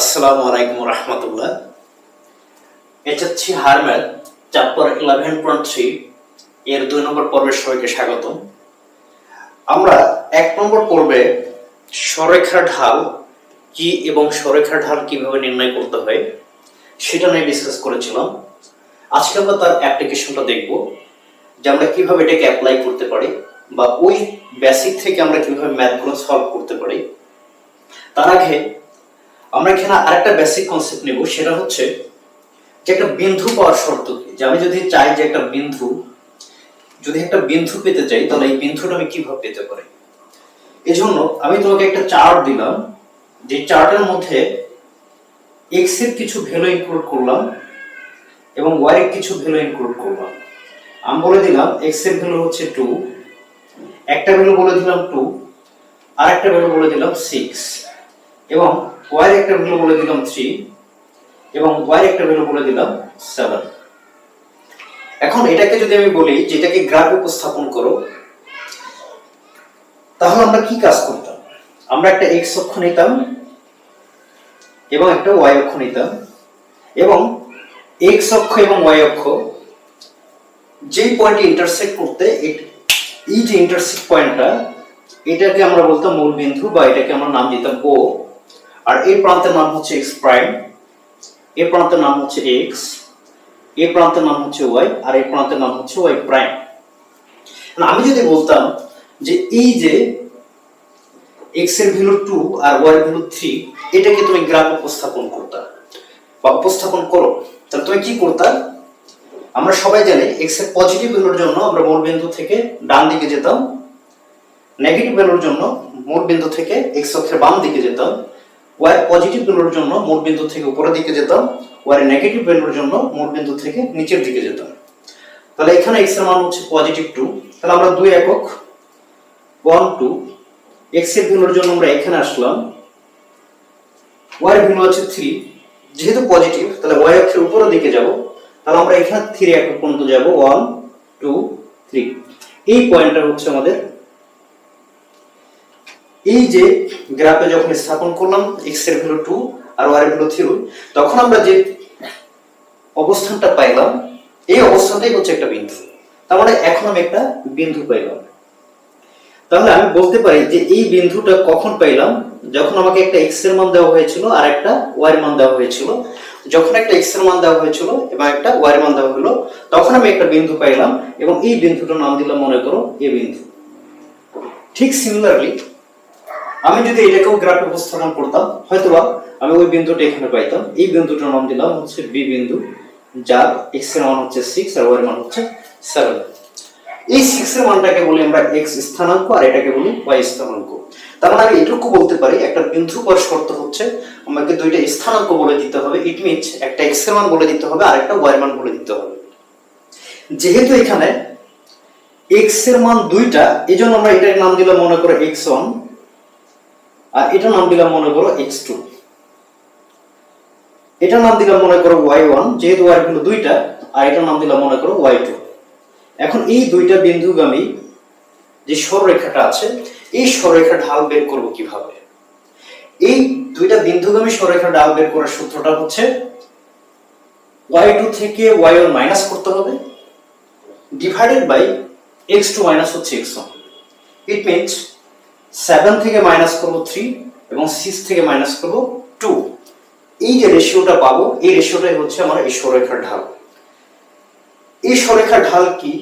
আসসালামু আলাইকুম রহমতুল্লাহ। এটা হচ্ছে higher math chapter eleven point three এর দুই নম্বর পর্বের সবাইকে স্বাগত আমরা এক নম্বর পর্বে সরেখার ঢাল কি এবং সরেখার ঢাল কীভাবে নির্ণয় করতে হয়, সেটা নিয়ে ডিসকাস করেছিলাম। আজকে আমরা তার অ্যাপ্লিকেশনটা দেখব, যে আমরা কীভাবে এটাকে অ্যাপ্লাই করতে পারি বা ওই বেসিক থেকে আমরা কীভাবে ম্যাথগুলো সলভ করতে পারি। তার আগে আমরা এখানে আরেকটা বেসিক কনসেপ্ট নেব, সেটা হচ্ছে যে একটা বিন্দু পাওয়ার শর্ত কি? যে আমি যদি চাই যে একটা বিন্দু, যদি একটা বিন্দু পেতে চাই, তাহলে এই বিন্দুটা আমি কীভাবে পেতে পারি? এজন্য আমি তোমাকে একটা চার্ট দিলাম, যে চার্টের মধ্যে এক্সের কিছু ভ্যালু ইনক্লুড করলাম এবং ওয়াই এর কিছু ভ্যালু ইনক্লুড করলাম। আমি বলে দিলাম এক্সের ভ্যালু হচ্ছে টু একটা ভ্যালু বলে দিলাম টু আর একটা ভ্যালু বলে দিলাম সিক্স এবং ওয়াই একটা ভ্যালু বলে দিলাম থ্রি এবং ওয়াই একটা ভ্যালু বলে দিলাম সেভেন এখন এটাকে যদি আমি বলি যে এটাকে গ্রাফ উপস্থাপন করো, তাহলে আমরা কি কাজ করতাম? আমরা একটা এক্স অক্ষ নিতাম এবং একটা ওয়াই অক্ষ নিতাম এবং এক্স অক্ষ এবং ওয়াই অক্ষ যেই পয়েন্টে ইন্টারসেক্ট করতে এই যে ইন্টারসেক্ট পয়েন্টটা এটাকে আমরা বলতাম মূল বিন্দু বা এটাকে আমরা নাম দিতাম ও আর এই প্রান্তের নাম হচ্ছে এক্স প্রাইম এই প্রান্তের নাম হচ্ছে এক্স এই প্রান্তের নাম হচ্ছে ওয়াই আর এই প্রান্তের নাম হচ্ছে ওয়াই প্রাইম আমি যদি বলতাম যে এই যে এক্সের ভ্যালু টু আর ওয়াই এর ভ্যালু থ্রি এটাকে তুমি গ্রাফ উপস্থাপন করতা বা উপস্থাপন করো, তাহলে তুমি কি করতা? আমরা সবাই জানি এক্সের পজিটিভ ভ্যালুর জন্য আমরা মূল বিন্দু থেকে ডান দিকে যেতাম নেগেটিভ ভ্যালুর জন্য মূল বিন্দু থেকে এক্স অক্ষের বাম দিকে যেতাম ওয়াই পজিটিভ ভ্যালুর জন্য মূল বিন্দু থেকে উপরের দিকে যেতাম ওয়াই নেগেটিভ ভ্যালুর জন্য মূল বিন্দু থেকে নিচের দিকে যেতাম তাহলে এখানে এক্সের মান হচ্ছে পজিটিভ টু তাহলে আমরা দুই একক ওয়ান টু এক্সের ভ্যালুর জন্য আমরা এখানে আসলাম ওয়াই এর ভ্যালু হচ্ছে থ্রি যেহেতু পজিটিভ তাহলে ওয়াই অক্ষের উপরের দিকে যাব তাহলে আমরা এখানে থ্রি একক পর্যন্ত যাব ওয়ান টু থ্রি এই পয়েন্টটা হচ্ছে আমাদের এই যে গ্রাফে যখন স্থাপন করলাম এক্সের ভ্যালু টু আর ওয়াই এর ভ্যালু থ্রি তখন আমরা যে অবস্থানটা পাইলাম, এই অবস্থানটাই হচ্ছে একটা বিন্দু। তার মানে এখন আমি একটা বিন্দু পাইলাম। তাহলে আমি বলতে পারি যে এই বিন্দুটা কখন পাইলাম? যখন আমাকে একটা এক্সের মান দেওয়া হয়েছিল আর একটা ওয়াই এর মান দেওয়া হয়েছিল। যখন একটা এক্সের মান দেওয়া হয়েছিল এবং একটা ওয়াই এর মান দেওয়া হলো, তখন আমি একটা বিন্দু পাইলাম এবং এই বিন্দুটার নাম দিলাম মনে করো এ বিন্দু। ঠিক সিমিলারলি আমি যদি এটাকেও গ্রাফে উপস্থাপন করতাম, হয়তোবা আমি ওই বিন্দুটা এখানে পাইতাম। এই বিন্দুটার নাম দিলাম হচ্ছে বি বিন্দু, যার এক্সের মান হচ্ছে সিক্স আর ওয়াই এর মান হচ্ছে সেভেন এই সিক্স এর মানটাকে বলি আমরা এক্স স্থানাঙ্ক আর এটাকে বলি ওয়াই স্থানাঙ্ক। তার মানে আমি এটুকু বলতে পারি, একটা বিন্দু পর শর্ত হচ্ছে আমাকে দুইটা স্থানাঙ্ক বলে দিতে হবে। ইট মিনস একটা এক্সের মান বলে দিতে হবে, আর একটা ওয়াই এর মান বলে দিতে হবে। যেহেতু এখানে এক্সের মান দুইটা এই জন্য আমরা এটার নাম দিলাম মনে করো এক্স ওয়ান আর এটা নাম দিলাম মনে করো এক্স টু এটা নাম দিলাম মনে করো ওয়াই ওয়ান যেহেতু ওয়াই কিন্তু দুইটা, আর এটা নাম দিলাম মনে করো ওয়াই টু এখন এই দুইটা বিন্দুগামী যে সরলরেখাটা আছে, এই সরলরেখা ঢাল বের করব কীভাবে? এই দুইটা বিন্দুগামী সরলরেখা ঢাল বের করার সূত্রটা হচ্ছে ওয়াই টু থেকে ওয়াই ওয়ান মাইনাস করতে হবে divided by X two minus হচ্ছে X one it means seven থেকে মাইনাস করব থ্রি এবং সিক্স থেকে মাইনাস করব টু এই যে রেশিওটা পাবো, এই রেশিওটাই হচ্ছে আমার এই সরলরেখার ঢাল। এই সরলরেখার ঢাল কি?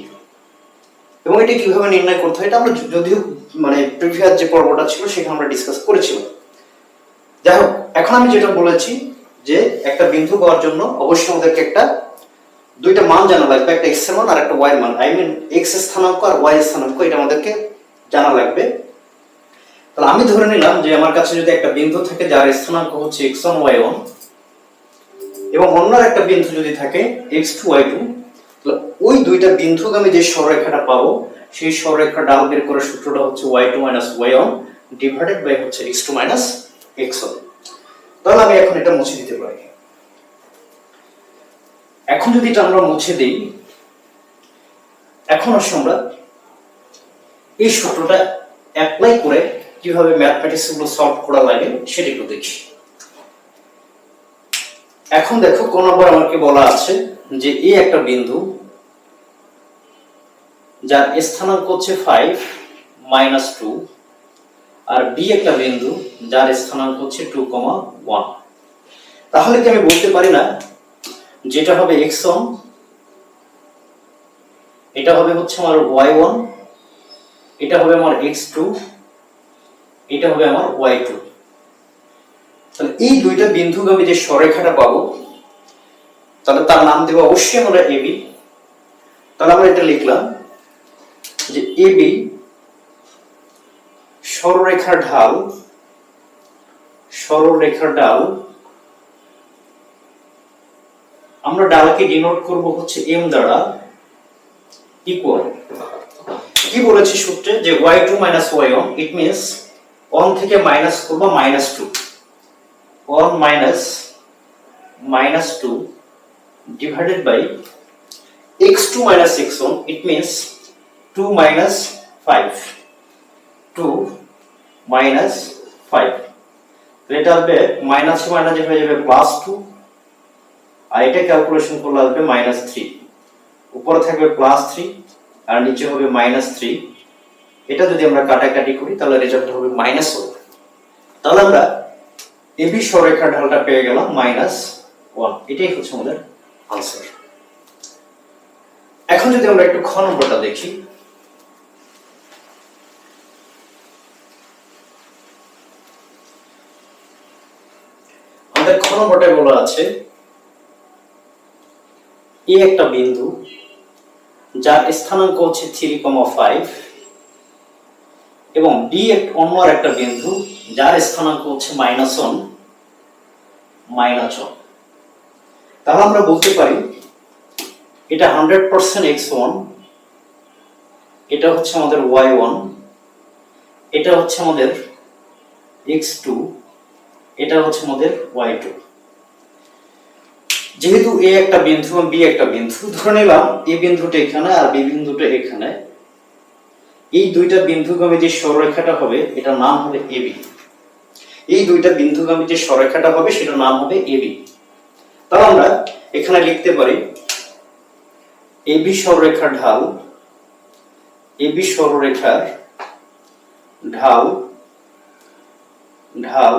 এবং এটা কীভাবে নির্ণয় করতে হয়, এটা আমরা যদিও মানে প্রিভিয়াস যে পর্বটা ছিল, সেখানে আমরা ডিসকাস করেছিলাম। যাই হোক, এখন আমি যেটা বলেছি, যে একটা বিন্দু পাওয়ার জন্য অবশ্যই আমাদেরকে একটা, দুইটা মান জানা লাগবে, একটা এক্সের মান আর একটা ওয়াই মান। আই মিন এক্স স্থানাঙ্ক আর ওয়াই স্থানাঙ্ক, এটা আমাদেরকে জানা লাগবে। তাহলে আমি ধরে নিলাম যে আমার কাছে যদি একটা বিন্দু থাকে যার স্থানাঙ্ক হচ্ছে এক্স ওয়ান ওয়াই ওয়ান এবং অন্য একটা বিন্দু যদি থাকে এক্স টু ওয়াই টু তাহলে ওই দুইটা বিন্দুগামী যে সরলরেখাটা পাবো, সেই সরলরেখা ডাল বের করার সূত্রটা হচ্ছে Y two minus Y one divided by হচ্ছে X two minus X one তাহলে আমি এখন এটা মুছে দিতে পারি। এখন যদি এটা আমরা মুছে দিই, এখন আসলে আমরা এই সূত্রটা অ্যাপ্লাই করে কীভাবে ম্যাথমেটিক্সগুলো সলভ করা লাগে সেটা একটু দেখি। এখন দেখো, কোন নম্বর আমাকে বলা আছে যে এ একটা বিন্দু, যার স্থানাঙ্ক হচ্ছে ফাইভ মাইনাস টু আর বি একটা বিন্দু, যার স্থানাঙ্ক হচ্ছে টু কমা ওয়ান তাহলে কি আমি বলতে পারি না যেটা হবে এক্স ওয়ান এটা হবে হচ্ছে আমার ওয়াই ওয়ান এটা হবে আমার এক্স টু এটা হবে আমার ওয়াই টু তাহলে এই দুইটা বিন্দুগামী যে সরেখাটা পাবো, তাহলে তার নাম দেবো অবশ্যই আমরা এবি তাহলে আমরা এটা লিখলাম যে এবি সরলরেখার ঢাল সরলরেখার ডাল আমরা ডালকে ডিনোট করব হচ্ছে এম দ্বারা ইকুয়াল কি বলেছি সূত্রে? যে Y two minus Y one it means one থেকে মাইনাস করব minus two one minus minus two divided by x2 minus x1 it means 2 minus 5 2 minus 5 তো এটা হবে মাইনাস মাইনাস হয়ে যাবে প্লাস টু আর এটা ক্যালকুলেশন করলে আসবে মাইনাস থ্রি উপরে থাকবে প্লাস থ্রি আর নিচে হবে মাইনাস থ্রি এটা যদি আমরা কাটাকাটি করি, তাহলে রেজাল্ট হবে মাইনাস ওয়ান তাহলে আমরা এবি সরেখার ঢালটা পেয়ে গেলাম মাইনাস ওয়ান এটাই হচ্ছে আমাদের আনসার এখন যদি আমরা একটু খ নম্বরটা দেখি। আমাদের খ নম্বরটায় বলা আছে এ একটা বিন্দু, যার স্থানাঙ্ক হচ্ছে থ্রি কমা ফাইভ এবং বি অন্য আর একটা বিন্দু, যার স্থানাঙ্ক হচ্ছে মাইনাস ওয়ান মাইনাস ওয়ান তাহলে আমরা বলতে পারি, এটা হান্ড্রেড পার্সেন্ট এক্স ওয়ান এটা হচ্ছে আমাদের ওয়াই ওয়ান এটা হচ্ছে আমাদের এক্স টু এটা হচ্ছে আমাদের ওয়াই টু যেহেতু এ একটা বিন্দু এবং বি একটা বিন্দু, ধরে নিলাম এ বিন্দুটা এখানে আর বি বিন্দুটা এখানে। এই দুইটা বিন্দুগামী যে সররেখাটা হবে, এটার নাম হবে এবি এই দুইটা বিন্দুগামী যে সররেখাটা হবে, সেটার নাম হবে এবি তাহলে আমরা এখানে লিখতে পারি এবি সররেখার ঢাল এবি সররেখার ঢাল ঢাল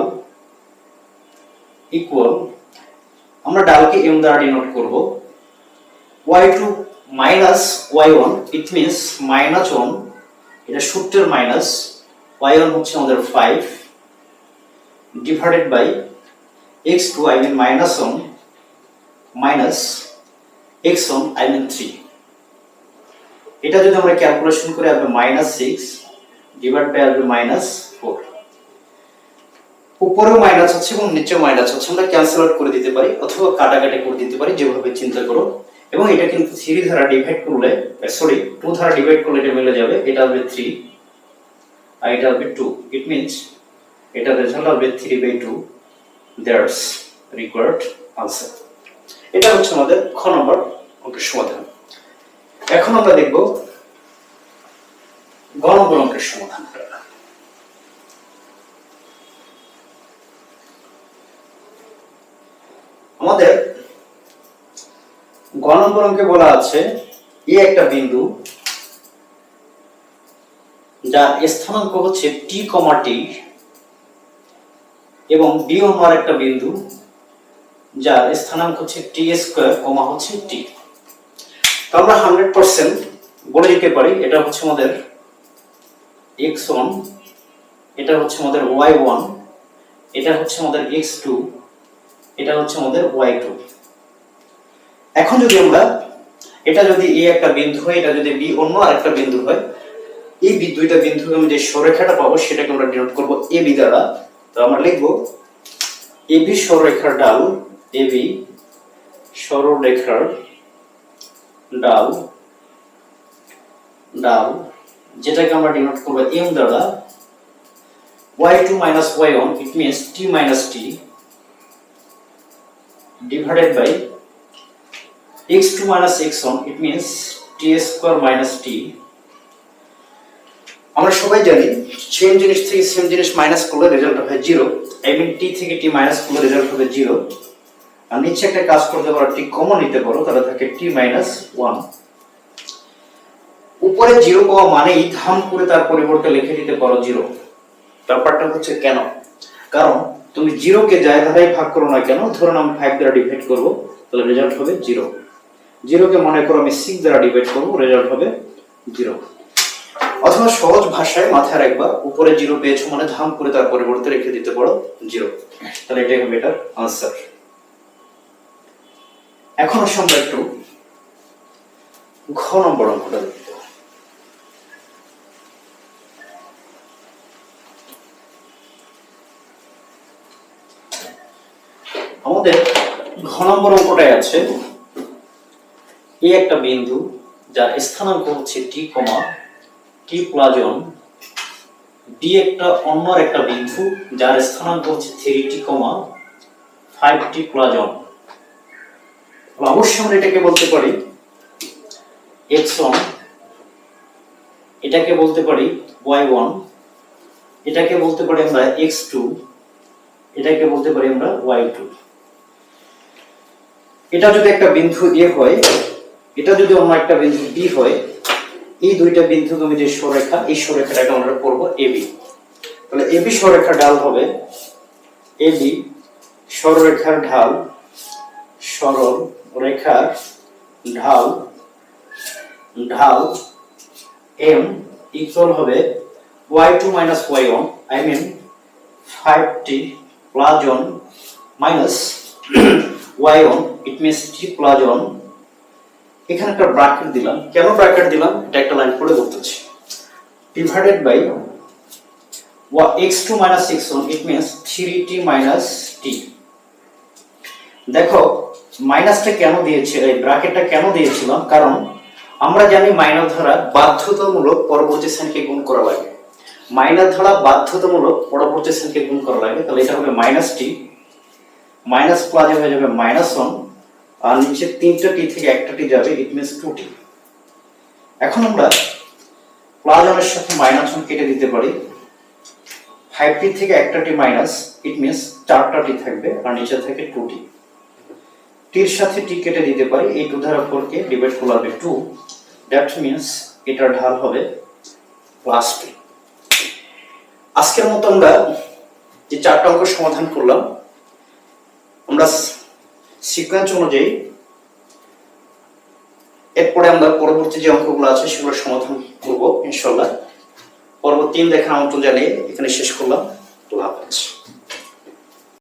ইকুয়াল আমরা ডালকে এম দ্বারা ডিনোট করব। Y two minus Y one it means minus one এটা সূত্রের মাইনাস ওয়াই ওয়ান হচ্ছে আমাদের five divided by X two I mean minus one minus X one I mean three এটা যদি আমরা ক্যালকুলেশন করে, আসবে মাইনাস সিক্স ডিভাইড বাই আসবে মাইনাস ফোর উপরেও মাইনাস আছে এবং নিচেও মাইনাস আছে। আমরা ক্যান্সেল আউট করে দিতে পারি, অথবা কাটাকাটি করে দিতে পারি, যেভাবে চিন্তা করো। এবং এটা কিন্তু থ্রি ধারা ডিভাইড করলে সরি টু ধারা ডিভাইড করলে এটা মিলে যাবে, এটা হবে থ্রি আর এটা হবে টু ইট মিনস এটা রেজাল্ট হবে three by two there's required answer এটা হচ্ছে আমাদের খ নম্বর অঙ্কের সমাধান। এখন আমরা দেখব গ নম্বর অঙ্কের সমাধানটা আমাদের গ নম্বর অঙ্কে বলা আছে, এ একটা বিন্দু যার স্থানাঙ্ক হচ্ছে টি কমা টি এবং বি অন্য একটা বিন্দু, যার স্থানাঙ্ক হচ্ছে টি স্কোয়ার কমা হচ্ছে টি আমরা হান্ড্রেড পার্সেন্ট বলে দিতে পারি, এটা হচ্ছে আমাদের এক্স ওয়ান এটা হচ্ছে আমাদের ওয়াই ওয়ান এটা হচ্ছে আমাদের এক্স টু এটা হচ্ছে আমাদের ওয়াই টু এখন যদি আমরা এটা যদি এ একটা বিন্দু হয়, এটা যদি বি অন্য আরেকটা বিন্দু হয়, এই বি দুইটা বিন্দু আমি যে সরেখাটা পাবো সেটাকে আমরা ডিনোট করব এ বি দ্বারা। তো আমরা লিখব এ বি সররেখার ডাল, এ বি সরলরেখার ডাল ডাল, যেটাকে আমরা ডিনোট করব এম দ্বারা। Y two y2 minus y1 it means t minus t divided by x2 minus x1 it means t square minus t. আমরা সবাই জানি সেম জিনিস থেকে সেম জিনিস মাইনাস করলে রেজাল্ট হবে জিরো আই মিন টি থেকে টি মাইনাস করলে রেজাল্ট হবে জিরো আর নিচে একটা কাজ করতে পারো টি কমন নিতে পারো, তাহলে থাকে টি মাইনাস ওয়ান উপরে জিরো পাওয়া মানেই ধাম করে তার পরিবর্তে লিখে দিতে পারো জিরো ব্যাপারটা হচ্ছে কেন? কারণ তুমি জিরোকে যায় ধারাই ভাগ করো না কেন ধরুন আমি ফাইভ দ্বারা ডিভাইড করব, তাহলে রেজাল্ট হবে জিরো জিরোকে মনে করো আমি সিক্স দ্বারা ডিভাইড করব রেজাল্ট হবে জিরো অথবা সহজ ভাষায় মাথায় রাখবা, উপরে জিরো পেয়েছ মানে ধাম করে তার পরিবর্তে রেখে দিতে পারো জিরো তাহলে এটাই হবে এটার আনসার এখন আমরা একটু ঘ নম্বর অঙ্কটা দেখব আমাদের ঘ নম্বর অঙ্কটায় আছে এই একটা বিন্দু যার স্থানাঙ্ক হচ্ছে টি কমা টি প্লাজন বি একটা অন্য একটা বিন্দু যার স্থানাঙ্ক হচ্ছে থ্রি টি কমা ফাইভ টি প্লাজন অবশ্যই আমরা এটাকে বলতে পারি এক্স ওয়ান এটাকে বলতে পারি ওয়াই ওয়ান এটাকে বলতে পারি আমরা এক্স টু এটাকে বলতে পারি আমরা ওয়াই টু এটা যদি একটা বিন্দু এ হয় এটা যদি অন্য একটা বিন্দু বি হয়, এই দুইটা বিন্দু তুমি যে সরেখা এই সরেখাটাকে আমরা করব এবি তাহলে এবি সরেখা ঢাল হবে এবি সরলরেখার ঢাল সরল রেখার ঢাল ঢাল এম ইকুয়াল হবে Y two minus Y one I mean five T plus one minus Y one it means T plus one এখানে একটা ব্র্যাকেট দিলাম। কেন ব্র্যাকেট দিলাম? এটা একটা লাইন পড়ে বলতেছি ডিভাইডেড বাই ওয়া X two minus X one it means three T minus T দেখো মাইনাসটা কেন দিয়েছি? এই ব্র্যাকেটটা কেন দিয়েছিলাম? কারণ আমরা জানি মাইনাস ধারা বাধ্যতামূলক পরবর্তী শ্রেণীকে গুণ করা লাগে। মাইনাস ধারা বাধ্যতামূলক পরবর্তী শ্রেণীকে গুণ করা লাগে। তাহলে এটা হবে মাইনাস টি মাইনাস প্লাজে হয়ে যাবে মাইনাস ওয়ান আর নিচে তিনটা টি থেকে একটা টি যাবে ইট মিনস টু টি। এখন আমরা প্লাস ওয়ানের সাথে মাইনাস ওয়ান কেটে দিতে পারি। ফাইভ টি থেকে একটা টি মাইনাস ইট মিনস চারটা টি থাকবে আর নিচে থেকে টু টি। টির সাথে টি কেটে দিতে পারি, এই টু ধারা ফোর কে ডিভাইড করলে টু দ্যাট মিনস এটার ঢাল হবে প্লাস টি আজকের মতো আমরা যে চারটা অঙ্ক সমাধান করলাম, আমরা সিকোয়েন্স অনুযায়ী, এরপরে আমরা পরবর্তী যে অঙ্কগুলো আছে সেগুলো সমাধান করব ইনশাল্লাহ পরবর্তী তিন দেখা আমন্ত্রণ জানিয়ে এখানে শেষ করলাম। আল্লাহ হাফেজ।